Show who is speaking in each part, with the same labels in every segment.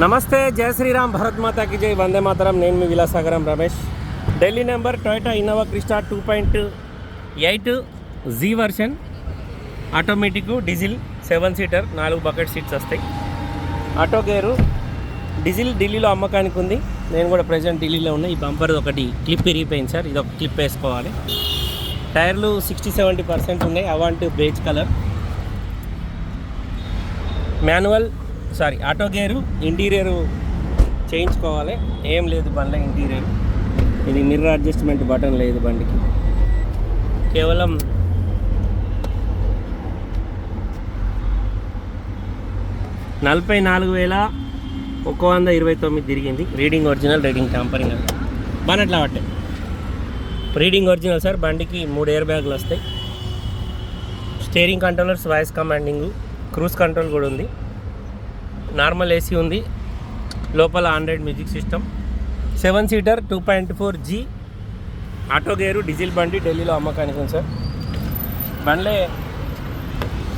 Speaker 1: నమస్తే జయ శ్రీరామ్ భరత్ మాతాకి జై వందే మాతరం. నేను మీ Vilasagaram Ramesh. Delhi number Toyota Innova Crysta two point eight G version. Automatic diesel seven seater నాలుగు bucket seats వస్తాయి. ఆటో గేరు డీజిల్ ఢిల్లీలో అమ్మకానికి ఉంది. నేను కూడా ప్రజెంట్ ఢిల్లీలో ఉన్నా. ఈ బంపర్ ఒకటి క్లిప్ విరిగిపోయింది సార్. ఇది ఒక క్లిప్ వేసుకోవాలి. టైర్లు సిక్స్టీ సెవెంటీ పర్సెంట్ ఉన్నాయి. అవాంటి beige colour. Manual sorry auto gear interior చేయించుకోవాలి. ఏం లేదు బండ్ల ఇంటీరియర్. ఇది మిర్రర్ అడ్జస్ట్మెంట్ బటన్ లేదు బండికి. కేవలం నలభై నాలుగు వేల ఒక వంద ఇరవై తొమ్మిది తిరిగింది. రీడింగ్ ఒరిజినల్ రీడింగ్ ట్యాంపరింగ్ బానట్లా పట్టే? రీడింగ్ ఒరిజినల్ సార్ బండికి మూడు ఎయిర్ బ్యాగులు వస్తాయి. Steering controllers voice commanding cruise control కూడా ఉంది. నార్మల్ ఏసీ ఉంది. లోపల Android music system. Seven seater two point four G. Auto gear diesel బండి ఢిల్లీలో అమ్మకానికి ఉంది సార్. బండ్లే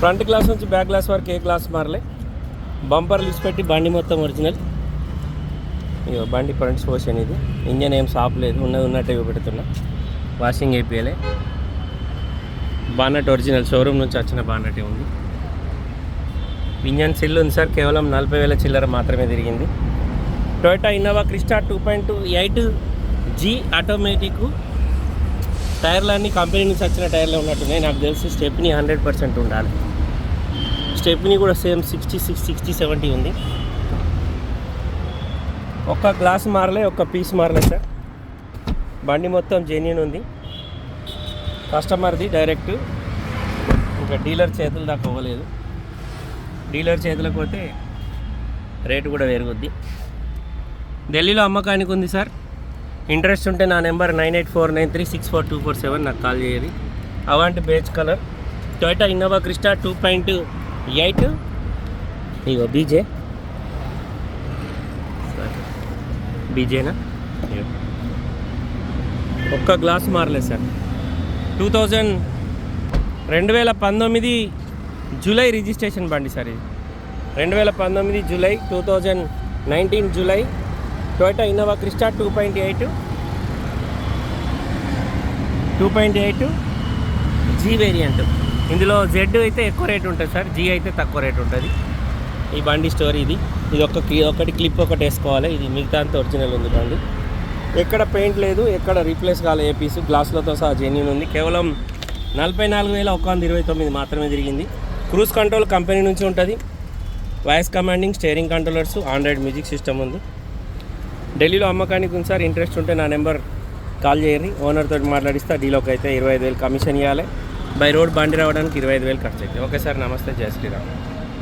Speaker 1: ఫ్రంట్ గ్లాస్ నుంచి బ్యాక్ గ్లాస్ వరకు ఏ గ్లాస్ మారలే. బంపర్ లిస్ట్ పెట్టి బండి మొత్తం ఒరిజినల్. ఇక బండి ఫ్రంట్ పోషన్ ఇది. ఇంజన్ ఏం షాప్ లేదు. ఉన్నది ఉన్నట్టే పెడుతున్నా వాషింగ్ అయిపోయలే బానట్ ఒరిజినల్ షోరూమ్ నుంచి వచ్చిన బానటే ఉంది. ఇంజన్ సిల్ ఉంది సార్. కేవలం నలభై వేల చిల్లర మాత్రమే తిరిగింది. Toyota Innova Crysta two point two eight G automatic టైర్లన్నీ company నుంచి వచ్చిన టైర్లు ఉన్నట్టున్నాయి. నాకు తెలిసి స్టెప్ని హండ్రెడ్ పర్సెంట్ ఉండాలి. స్టెప్ని కూడా same sixty six sixty seventy ఉంది. ఒక్క గ్లాస్ మారలే ఒక్క పీస్ మారలే సార్. బండి మొత్తం జెన్యున్ ఉంది. కస్టమర్ది డైరెక్ట్ ఇంకా డీలర్ చేతులు దాకా అవ్వలేదు డీలర్ చేతులకు పోతే రేటు కూడా పెరుగుద్ది. ఢిల్లీలో అమ్మకానికి ఉంది సార్. ఇంట్రెస్ట్ ఉంటే నా number nine eight four nine three six four two four seven నాకు కాల్ చేయాలి అవాంటి beige colour. Toyota Innova Crysta two point eight. ఇగో బీజే బీజేనా ఒక్క గ్లాస్ మారలేదు సార్. టూ థౌజండ్ రెండు వేల పంతొమ్మిది జూలై రిజిస్ట్రేషన్ బండి సార్ ఇది. రెండు వేల పంతొమ్మిది July two thousand nineteen July Toyota Innova Crysta two point eight two point eight G variant. ఇందులో జెడ్ అయితే ఎక్కువ రేట్ ఉంటుంది సార్ జీ అయితే తక్కువ రేట్ ఉంటుంది. ఈ బండి స్టోరీ ఇది. ఇది ఒక క్లి- ఒకటి క్లిప్ ఒకటి వేసుకోవాలి. ఇది మిగతా అంతా ఒరిజినల్ ఉంది బండి. ఎక్కడ పెయింట్ లేదు ఎక్కడ రీప్లేస్ కాలే ఏ పీసు గ్లాసులతో సహా జెన్యున్ ఉంది. కేవలం నలభై నాలుగు వేల ఒక వంద ఇరవై తొమ్మిది మాత్రమే తిరిగింది. క్రూజ్ కంట్రోల్ కంపెనీ నుంచి ఉంటుంది. Voice commanding steering controllers Android music system ఉంది. ఢిల్లీలో అమ్మకానికి ఉంది సార్ ఇంట్రెస్ట్ ఉంటే నా నెంబర్ కాల్ చేయండి. ఓనర్తో మాట్లాడిస్తే డీలోకి అయితే ఇరవై ఐదు వేలు కమిషన్ ఇవ్వాలి బై రోడ్ బండి రావడానికి ఇరవై ఐదు వేలు ఖర్చు అవుతుంది ఓకే సార్ నమస్తే జయ శ్రీరామ్.